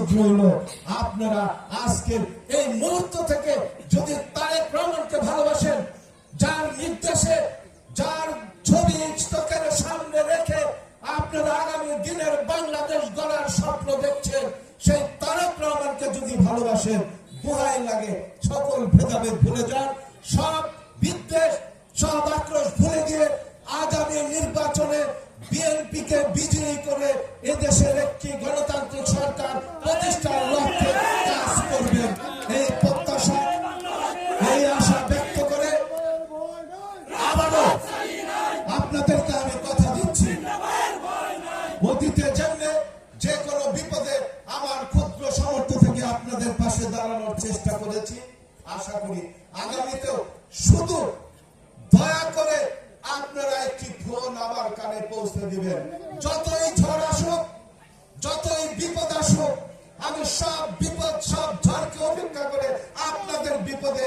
উপলব্ধি হলো আপনারা আজকের এই মুহূর্ত থেকে যদি তারেক রহমানকে ভালোবাসেন, যার নির্দেশে, যার ছবি স্টকের সামনে রেখে আপনারা আগামী দিনের বাংলাদেশ গড়ার স্বপ্ন দেখছেন, সেই তারেক রহমানকে যদি ভালোবাসেন বুড়াই লাগে, সকল ভেদাভেদ ভুলে যান, সব বিদ্বেষ, সব আক্রোশ ভুলে গিয়ে আগামী নির্বাচনে বিএনপিকে বিজয়ী করে এদেশের একটি গণতন্ত্র অতীতে যেমনে যে কোনো বিপদে আমার ক্ষুদ্র সামর্থ্য থেকে আপনাদের পাশে দাঁড়ানোর চেষ্টা করেছি। আশা করি আগামীতেও শুধু দয়া করে আপনারা একটি ফোন আমার কানে পৌঁছে দিবেন। যতই ঝড় আসুক, যতই বিপদ আসুক, আমি সব বিপদ, সব ঝড়কে উপেক্ষা করে আপনাদের বিপদে